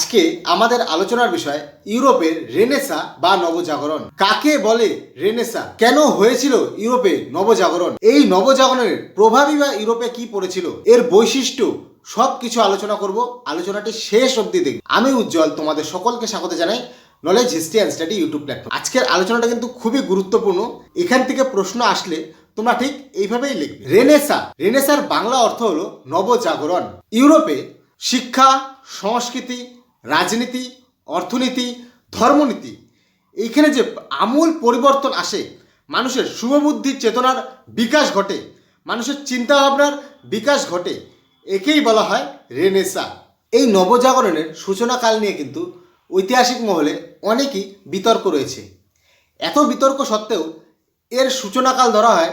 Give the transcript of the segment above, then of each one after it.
আজকে আমাদের আলোচনার বিষয় ইউরোপের রেনেসা বা নবজাগরণ। কাকে বলে রেনেসা? কেন হয়েছিল ইউরোপে নবজাগরণ? এই নবজাগরণের প্রভাবই বা ইউরোপে কি পড়েছিল? এর বৈশিষ্ট্য সব কিছু আলোচনা করব। আলোচনাটি শেষ অবধি দেখব আমি উজ্জ্বল, তোমাদের সকলকে স্বাগত জানাই knowledge history and study YouTube platform আজকের আলোচনাটা কিন্তু খুবই গুরুত্বপূর্ণ। এখান থেকে প্রশ্ন আসলে তোমরা ঠিক এইভাবেই লিখবে। রেনেসা, রেনেসার বাংলা অর্থ হলো নবজাগরণ। ইউরোপে শিক্ষা, সংস্কৃতি রাজনীতি, অর্থনীতি, ধর্মনীতি। এইখানে যে আমূল পরিবর্তন আসে, মানুষের শুভবুদ্ধির চেতনার বিকাশ ঘটে, মানুষের চিন্তাভাবনার বিকাশ ঘটে, একেই বলা হয় রেনেসা। এই নবজাগরণের সূচনাকাল নিয়ে কিন্তু ঐতিহাসিক মহলে অনেকই বিতর্ক রয়েছে। এত বিতর্ক সত্ত্বেও এর সূচনাকাল ধরা হয়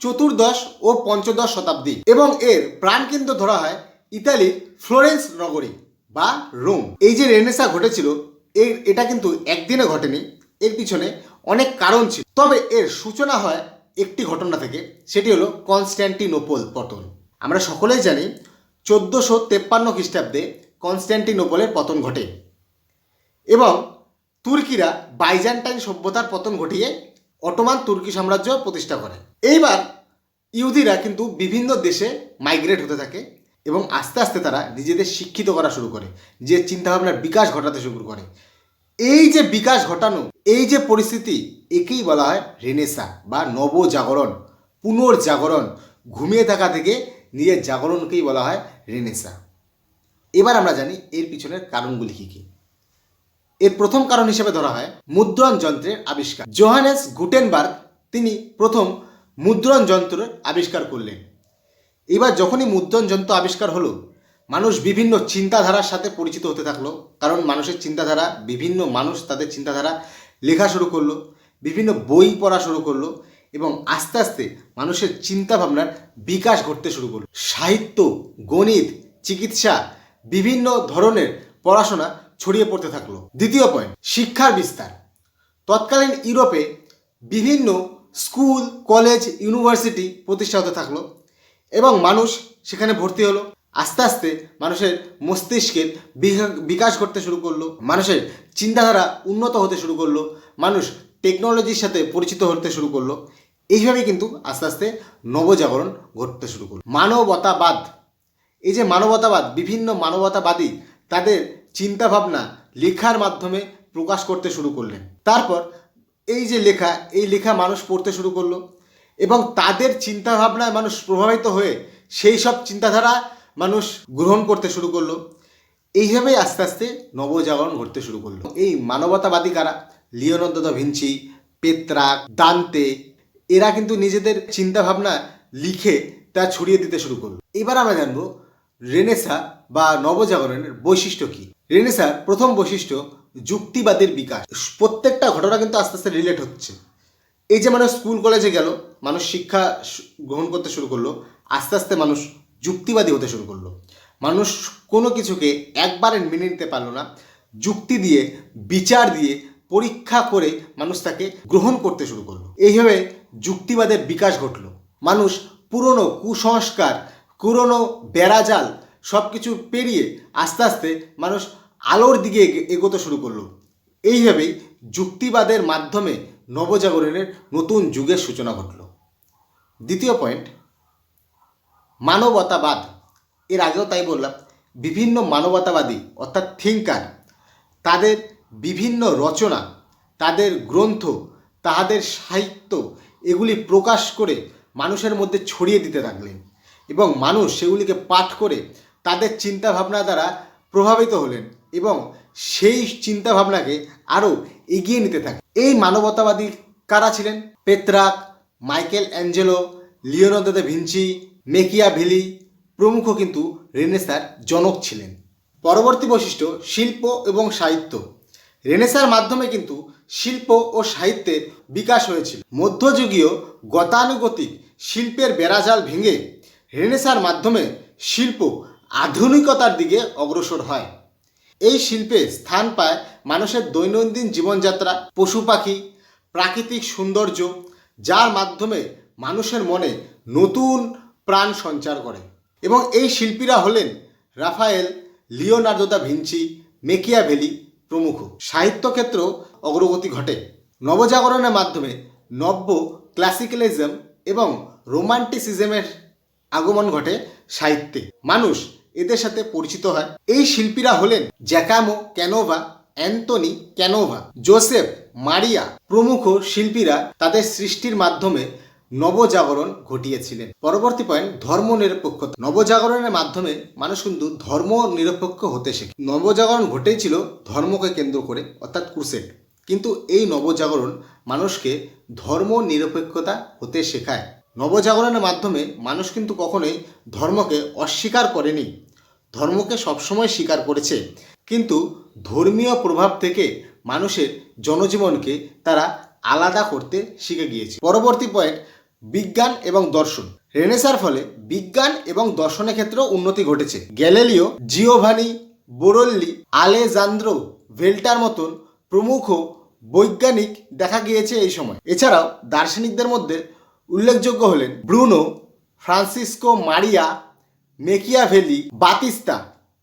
চতুর্দশ ও পঞ্চদশ শতাব্দী এবং এর প্রাণকেন্দ্র ধরা হয় ইতালির ফ্লোরেন্স নগরী। বা রোম। এই যে রেনেসা ঘটেছিল, এর, এটা কিন্তু একদিনে ঘটেনি, এর পিছনে অনেক কারণ ছিল। তবে এর সূচনা হয় একটি ঘটনা থেকে, সেটি হলো কনস্ট্যান্টিনোপল পতন। আমরা সকলেই জানি, চোদ্দোশো তেপ্পান্ন খ্রিস্টাব্দে কনস্ট্যান্টিনোপলের পতন ঘটে। এবং তুর্কিরা বাইজান্টাইন সভ্যতার পতন ঘটিয়ে অটোমান তুর্কি সাম্রাজ্য প্রতিষ্ঠা করে। এইবার ইহুদিরা কিন্তু বিভিন্ন দেশে মাইগ্রেট হতে থাকে এবং আস্তে আস্তে তারা নিজেদের শিক্ষিত করা শুরু করে যে চিন্তাভাবনার বিকাশ ঘটাতে শুরু করে। এই যে বিকাশ ঘটানো, এই যে পরিস্থিতি, একেই বলা হয় রেনেসা বা নবজাগরণ, পুনর্জাগরণ, ঘুমিয়ে থাকা থেকে নিজের জাগরণকেই বলা হয় রেনেসা এবার আমরা জানি এর পিছনের কারণগুলি কী কী। এর প্রথম কারণ হিসেবে ধরা হয় মুদ্রণ যন্ত্রের আবিষ্কার। জোহানেস গুটেনবার্গ, তিনি প্রথম মুদ্রণ যন্ত্রের আবিষ্কার করলেন। এবার যখনই মুদ্রণ যন্ত্র আবিষ্কার হলো, মানুষ বিভিন্ন চিন্তাধারার সাথে পরিচিত হতে থাকল। কারণ মানুষের চিন্তাধারা, বিভিন্ন মানুষ তাদের চিন্তাধারা লেখা শুরু করল, বিভিন্ন বই পড়া শুরু করল এবং আস্তে আস্তে মানুষের চিন্তাভাবনার বিকাশ ঘটতে শুরু করল। সাহিত্য, গণিত, চিকিৎসা, বিভিন্ন ধরনের পড়াশোনা ছড়িয়ে পড়তে থাকল। দ্বিতীয় পয়েন্ট শিক্ষার বিস্তার। তৎকালীন ইউরোপে বিভিন্ন স্কুল, কলেজ, ইউনিভার্সিটি প্রতিষ্ঠা হতে থাকল। এবং মানুষ সেখানে ভর্তি হলো। আস্তে আস্তে মানুষের মস্তিষ্কের বিকা- বিকাশ ঘটতে শুরু করল। মানুষের চিন্তাধারা উন্নত হতে শুরু করল। মানুষ টেকনোলজির সাথে পরিচিত হতে শুরু করল। এইভাবেই কিন্তু আস্তে আস্তে নবজাগরণ ঘটতে শুরু করল। মানবতাবাদ। এই যে মানবতাবাদ, বিভিন্ন মানবতাবাদী তাদের চিন্তাভাবনা লেখার মাধ্যমে প্রকাশ করতে শুরু করলেন। তারপর এই যে লেখা, এই লেখা মানুষ পড়তে শুরু করল। এবং তাদের চিন্তাভাবনায় মানুষ প্রভাবিত হয়ে সেই সব চিন্তাধারা মানুষ গ্রহণ করতে শুরু করল। এইভাবেই আস্তে আস্তে নবজাগরণ ঘটতে শুরু করল। এই মানবতাবাদী কারা? লিওনার্দো দা ভিঞ্চি পেত্রাক দান্তে, এরা কিন্তু নিজেদের চিন্তাভাবনা লিখে তা ছড়িয়ে দিতে শুরু করল। এবার আমরা জানব রেনেসা বা নবজাগরণের বৈশিষ্ট্য কি? রেনেসার প্রথম বৈশিষ্ট্য যুক্তিবাদের বিকাশ। প্রত্যেকটা ঘটনা কিন্তু আস্তে আস্তে রিলেট হচ্ছে। এই যে মানুষ স্কুল কলেজে গেল, মানুষ শিক্ষা গ্রহণ করতে শুরু করল, আস্তে আস্তে মানুষ যুক্তিবাদী হতে শুরু করল। মানুষ কোনো কিছুকে একবারে মেনে নিতে পারল না। যুক্তি দিয়ে, বিচার দিয়ে, পরীক্ষা করে মানুষ তাকে গ্রহণ করতে শুরু করল। এইভাবে যুক্তিবাদের বিকাশ ঘটলো। মানুষ পুরনো কুসংস্কার, পুরনো বেড়াজাল সব কিছু পেরিয়ে আস্তে আস্তে মানুষ আলোর দিকে এগে- এগোতে শুরু করল। এইভাবেই যুক্তিবাদের মাধ্যমে নবজাগরণের নতুন যুগের সূচনা ঘটল। দ্বিতীয় পয়েন্ট মানবতাবাদ। এর আগেও তাই বললাম, বিভিন্ন মানবতাবাদী, অর্থাৎ থিঙ্কার তাদের বিভিন্ন রচনা, তাদের গ্রন্থ তাহাদের সাহিত্য, এগুলি প্রকাশ করে মানুষের মধ্যে ছড়িয়ে দিতে থাকলেন এবং মানুষ সেগুলিকে পাঠ করে তাদের চিন্তাভাবনা দ্বারা প্রভাবিত হলেন এবং সেই চিন্তাভাবনাকে আরও এগিয়ে নিতে থাকে এই মানবতাবাদী কারা ছিলেন? Petrarch, Michelangelo, Leonardo da Vinci Machiavelli প্রমুখ কিন্তু রেনেসার জনক ছিলেন। পরবর্তী বৈশিষ্ট্য শিল্প এবং সাহিত্য। রেনেসার মাধ্যমে কিন্তু শিল্প ও সাহিত্যের বিকাশ হয়েছিল। মধ্যযুগীয় গতানুগতিক শিল্পের বেড়াজাল ভেঙে রেনেসার মাধ্যমে শিল্প আধুনিকতার দিকে অগ্রসর হয়। এই শিল্পে স্থান পায় মানুষের দৈনন্দিন জীবনযাত্রা, পশু পাখি, প্রাকৃতিক সৌন্দর্য, যার মাধ্যমে মানুষের মনে নতুন প্রাণ সঞ্চার করে। এবং এই শিল্পীরা হলেন Raphael Leonardo da Vinci, Machiavelli প্রমুখ। সাহিত্য ক্ষেত্র অগ্রগতি ঘটে। নবজাগরণের মাধ্যমে নব্য ক্লাসিক্যালিজম এবং রোমান্টিসিজমের আগমন ঘটে সাহিত্যে। মানুষ এদের সাথে পরিচিত হয়। এই শিল্পীরা হলেন জ্যাকামো ক্যানোভা, অ্যান্টনি ক্যানোভা, জোসেফ মারিয়া প্রমুখ শিল্পীরা তাদের সৃষ্টির মাধ্যমে নবজাগরণ ঘটিয়েছিলেন। পরবর্তী পয়েন্ট ধর্ম নিরপেক্ষতা নবজাগরণের মাধ্যমে মানুষ কিন্তু ধর্ম নিরপেক্ষ হতে শেখে। নবজাগরণ ঘটেছিল ধর্মকে কেন্দ্র করে, অর্থাৎ ক্রুসেড। কিন্তু এই নবজাগরণ মানুষকে ধর্ম নিরপেক্ষতা হতে শেখায়। নবজাগরণের মাধ্যমে মানুষ কিন্তু কখনোই ধর্মকে অস্বীকার করেনি। ধর্মকে সবসময় স্বীকার করেছে। কিন্তু ধর্মীয় প্রভাব থেকে মানুষের জনজীবনকে তারা আলাদা করতে শিখে গিয়েছে। পরবর্তী পয়েন্ট, বিজ্ঞান এবং দর্শন। রেনেসার ফলে বিজ্ঞান এবং দর্শনের ক্ষেত্রেও উন্নতি ঘটেছে। গ্যালেলিও, জিওভানি, বোরল্লি, আলেজান্দ্রো ভেল্টার মতন প্রমুখ বৈজ্ঞানিক দেখা গিয়েছে এই সময়। এছাড়াও দার্শনিকদের মধ্যে উল্লেখযোগ্য হলেন Bruno, Francisco Maria Machiavelli Battista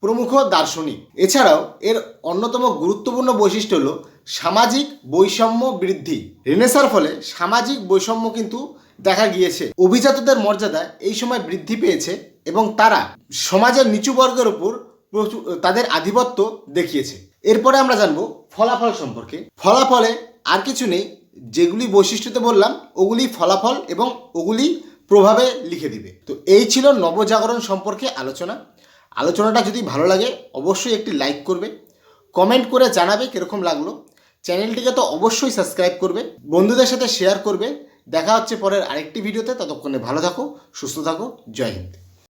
প্রমুখ দার্শনিক। এছাড়াও এর অন্যতম গুরুত্বপূর্ণ বৈশিষ্ট্য হল সামাজিক বৈষম্য বৃদ্ধি। রেনেসার ফলে সামাজিক বৈষম্য কিন্তু দেখা গিয়েছে। অভিজাতদের মর্যাদা এই সময় বৃদ্ধি পেয়েছে এবং তারা সমাজের নিচু বর্গের উপর প্রচুর তাদের আধিপত্য দেখিয়েছে। এরপরে আমরা জানব ফলাফল সম্পর্কে। ফলাফলে আর কিছু নেই। যেগুলি বৈশিষ্ট্যতে বললাম, ওগুলি ফলাফল এবং ওগুলি প্রভাবে লিখে দিবে। তো এই ছিল নবজাগরণ সম্পর্কে আলোচনা। আলোচনাটা যদি ভালো লাগে, অবশ্যই একটি লাইক করবে। কমেন্ট করে জানাবে কীরকম লাগল। চ্যানেলটিকে তো অবশ্যই সাবস্ক্রাইব করবে। বন্ধুদের সাথে শেয়ার করবে। দেখা হচ্ছে পরের আরেকটি ভিডিওতে। ততক্ষণে ভালো থাকো, সুস্থ থাকো। জয় হিন্দ।